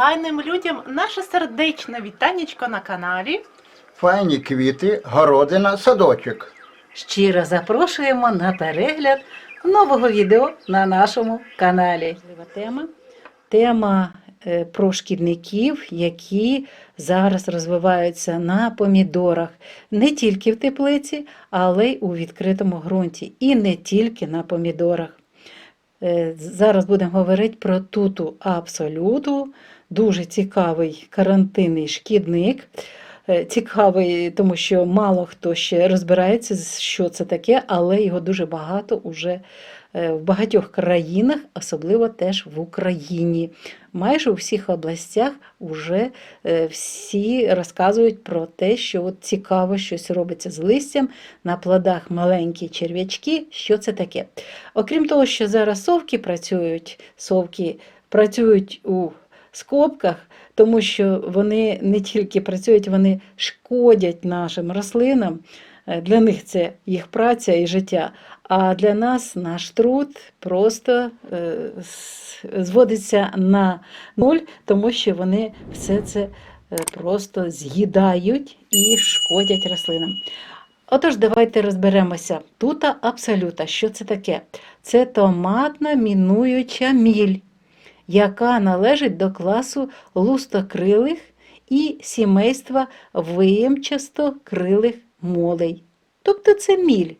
файним людям наше сердечне вітанечко на каналі. Файні квіти, городина, садочок. Щиро запрошуємо на перегляд нового відео на нашому каналі. Тема, тема е, про шкідників, які зараз розвиваються на помідорах не тільки в теплиці, але й у відкритому ґрунті, і не тільки на помідорах. Е, Зараз будемо говорити про туту абсолюту, дуже цікавий карантинний шкідник. Е, Цікавий, тому що мало хто ще розбирається, що це таке, але його дуже багато уже е, в багатьох країнах, особливо теж в Україні. Майже у всіх областях вже е, всі розказують про те, що от цікаво щось робиться з листям, на плодах маленькі черв'ячки. Що це таке? Окрім того, що зараз совки працюють, совки працюють у скобках, тому що вони не тільки працюють, вони шкодять нашим рослинам. Е, Для них це їх праця і життя. А для нас наш труд просто е, зводиться на нуль, тому що вони все це е, просто з'їдають і шкодять рослинам. Отож, давайте розберемося. Тута абсолюта. Що це таке? Це томатна мінуюча міль яка належить до класу лустокрилих і сімейства виємчастокрилих молей. Тобто це міль,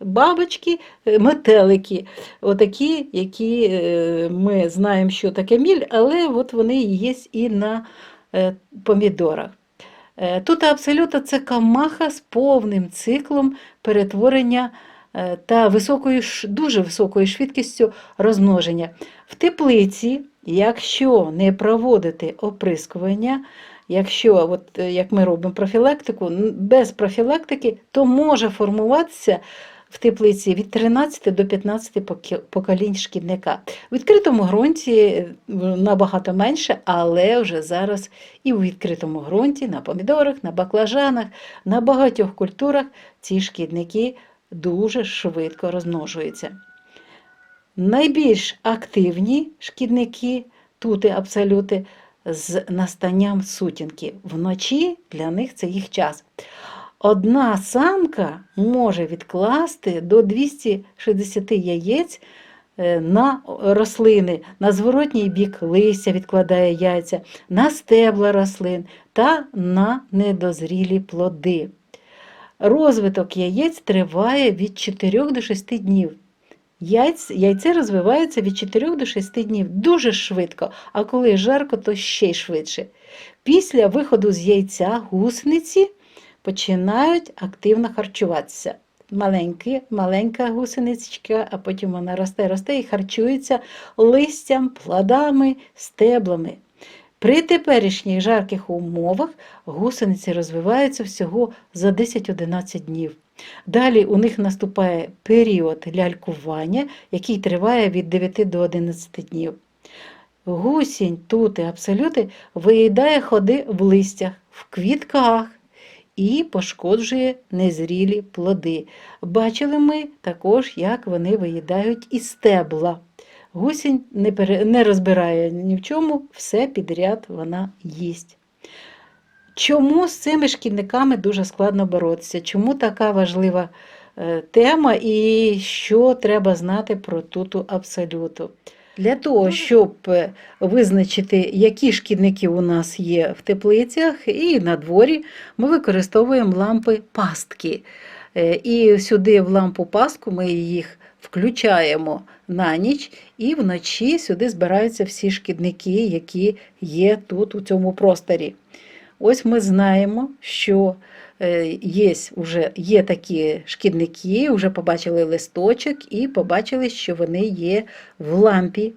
бабочки, е, метелики, отакі, які е, ми знаємо, що таке міль, але от вони є і на е, помідорах. Тут абсолютно це камаха з повним циклом перетворення та високою, дуже високою швидкістю розмноження. В теплиці, якщо не проводити оприскування, якщо, от, е, як ми робимо профілактику, без профілактики, то може формуватися в теплиці від 13 до 15 поколінь шкідника. В відкритому ґрунті е, набагато менше, але вже зараз і у відкритому ґрунті, на помідорах, на баклажанах, на багатьох культурах ці шкідники дуже швидко розмножуються. Найбільш активні шкідники, тути абсолюти, з настанням сутінки. Вночі для них це їх час. Одна самка може відкласти до 260 яєць е, на рослини, на зворотній бік листя відкладає яйця, на стебла рослин та на недозрілі плоди. Розвиток яєць триває від 4 до 6 днів. Яйць, яйце розвивається від 4 до 6 днів дуже швидко, а коли жарко, то ще й швидше. Після виходу з яйця гусениці починають активно харчуватися. Маленькі, маленька гусениця, а потім вона росте, росте і харчується листям, плодами, стеблами. При теперішніх жарких умовах гусениці розвиваються всього за 10-11 днів. Далі у них наступає період лялькування, який триває від 9 до 11 днів. Гусінь, тути, абсолюти виїдає ходи в листях, в квітках і пошкоджує незрілі плоди. Бачили ми також, як вони виїдають і стебла. Гусінь не, пере... не розбирає ні в чому, все підряд вона їсть. Чому з цими шкідниками дуже складно боротися? Чому така важлива е, тема і що треба знати про туту абсолюту? Для того, щоб е, визначити, які шкідники у нас є в теплицях і на дворі, ми використовуємо лампи пастки. Е, І сюди в лампу пастку ми їх включаємо на ніч, і вночі сюди збираються всі шкідники, які є тут у цьому просторі. Ось ми знаємо, що е, є, вже, є такі шкідники, вже побачили листочок і побачили, що вони є в лампі.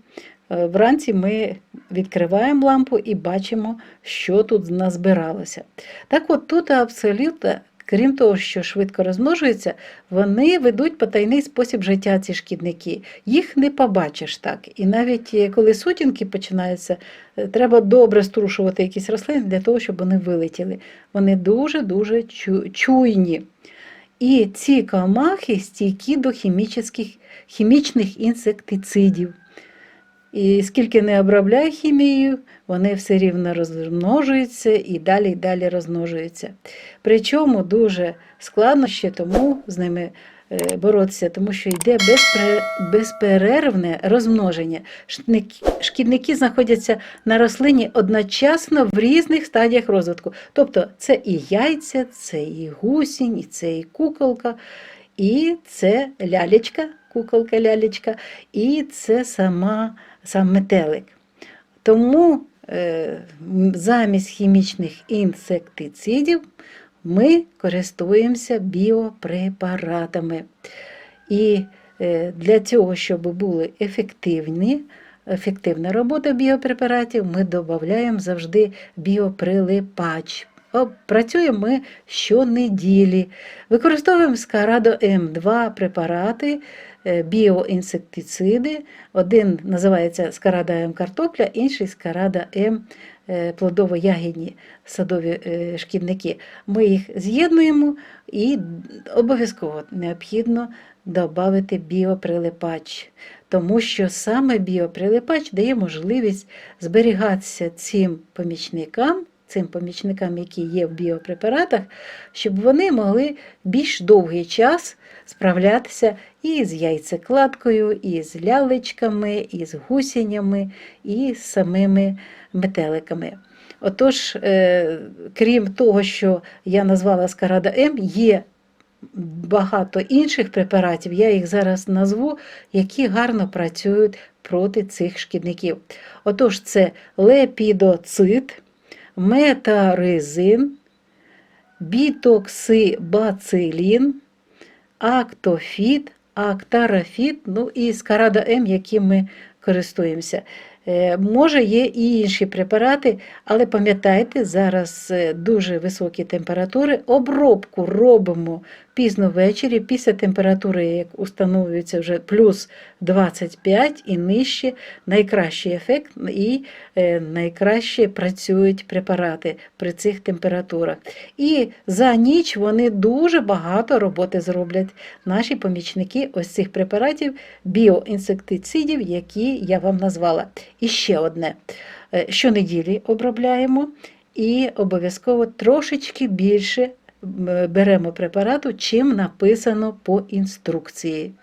Е, Вранці ми відкриваємо лампу і бачимо, що тут назбиралося. Так от тут абсолютно, крім того, що швидко розмножуються, вони ведуть потайний спосіб життя, ці шкідники. Їх не побачиш так. І навіть е, коли сутінки починаються, е, треба добре струшувати якісь рослини для того, щоб вони вилетіли. Вони дуже-дуже чуйні. І ці комахи стійкі до хімічних, хімічних інсектицидів. І скільки не обробляй хімією, вони все рівно розмножуються і далі і далі розмножуються. Причому дуже складно ще тому з ними е, боротися, тому що йде безперервне розмноження. Шкідники- знаходяться на рослині одночасно в різних стадіях розвитку. Тобто це і яйця, це і гусінь, і це і куколка, і це лялечка, куколка лялечка, і це сама, сам метелик. Тому е, замість хімічних інсектицидів ми користуємося біопрепаратами. І е, для цього, щоб були ефективні, ефективна робота біопрепаратів, ми додаємо завжди біоприлипач. Працюємо ми щонеділі. Використовуємо Скарадо М2 препарати, е, біоінсектициди. Один називається Скарада М картопля, інший Скарада М е, плодово-ягідні садові е, шкідники. Ми їх з'єднуємо і обов'язково необхідно додати біоприлипач, тому що саме біоприлипач дає можливість зберігатися цим помічникам, цим помічникам, які є в біопрепаратах, щоб вони могли більш довгий час справлятися і з яйцекладкою, і з лялечками, і з гусенями, і з самими метеликами. Отож, е, крім того, що я назвала Скарада М, є багато інших препаратів, я їх зараз назву, які гарно працюють проти цих шкідників. Отож, це лепідоцит, метаризин, бітоксибацилін, актофіт, актарафіт, ну і скарада М, яким ми користуємося. Е, Може, є і інші препарати, але пам'ятайте, зараз е, дуже високі температури. Обробку робимо пізно ввечері, після температури, як установлюється вже плюс 25 і нижче, найкращий ефект і е, найкраще працюють препарати при цих температурах. І за ніч вони дуже багато роботи зроблять. Наші помічники ось цих препаратів, біоінсектицидів, які я вам назвала. І ще одне. Е, Щонеділі обробляємо і обов'язково трошечки більше беремо препарату, чим написано по інструкції.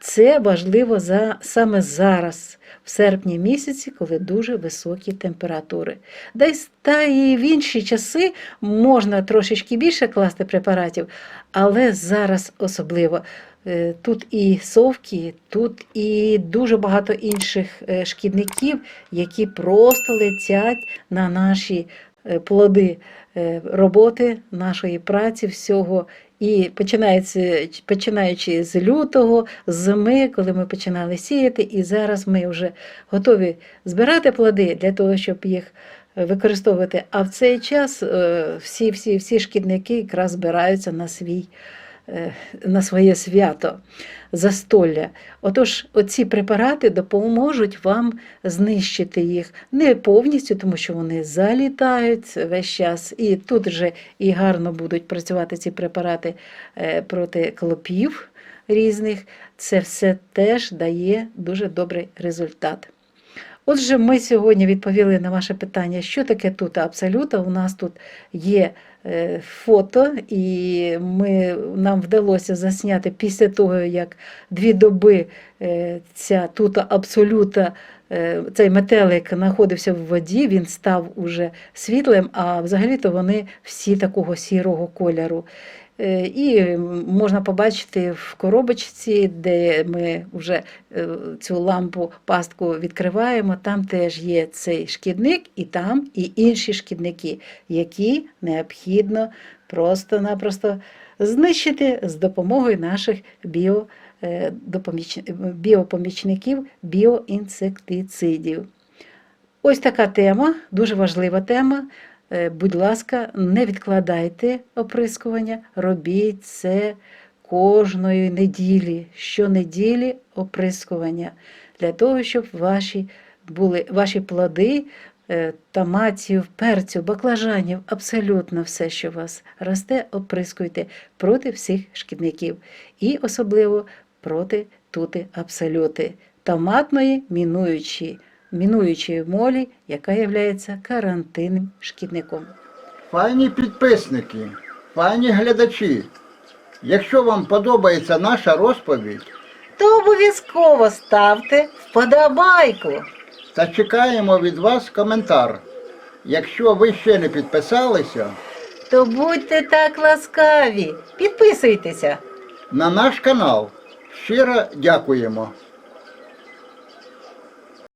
Це важливо за, саме зараз, в серпні місяці, коли дуже високі температури. Десь та і в інші часи можна трошечки більше класти препаратів, але зараз особливо. Е, Тут і совки, тут і дуже багато інших е, шкідників, які просто летять на наші плоди е, роботи, нашої праці, всього. І починається, починаючи з лютого, з зими, коли ми починали сіяти, і зараз ми вже готові збирати плоди для того, щоб їх е, використовувати. А в цей час е, всі, всі, всі шкідники якраз збираються на свій е, на своє свято, застолля. Отож, оці препарати допоможуть вам знищити їх не повністю, тому що вони залітають весь час, і тут вже і гарно будуть працювати ці препарати е, проти клопів різних. Це все теж дає дуже добрий результат. Отже, ми сьогодні відповіли на ваше питання, що таке тут абсолюта. У нас тут є е, фото, і ми, нам вдалося засняти після того, як дві доби е, ця тут абсолюта, е, цей метелик знаходився в воді, він став уже світлим, а взагалі-то вони всі такого сірого кольору. Е, І можна побачити в коробочці, де ми вже е, цю лампу пастку відкриваємо, там теж є цей шкідник, і там і інші шкідники, які необхідно просто-напросто знищити з допомогою наших е, біопомічників, біоінсектицидів. Ось така тема, дуже важлива тема. Е, Будь ласка, не відкладайте оприскування, робіть це кожної неділі, щонеділі оприскування, для того, щоб ваші, були, ваші плоди е, томатів, перцю, баклажанів, абсолютно все, що у вас росте, оприскуйте проти всіх шкідників. І особливо проти тути абсолюти, томатної, мінуючи мінуючої молі, яка є карантинним шкідником. Файні підписники, файні глядачі. Якщо вам подобається наша розповідь, То обов'язково ставте вподобайку. та чекаємо від вас коментар. Якщо ви ще не підписалися, То будьте так ласкаві, підписуйтеся. на наш канал щиро дякуємо.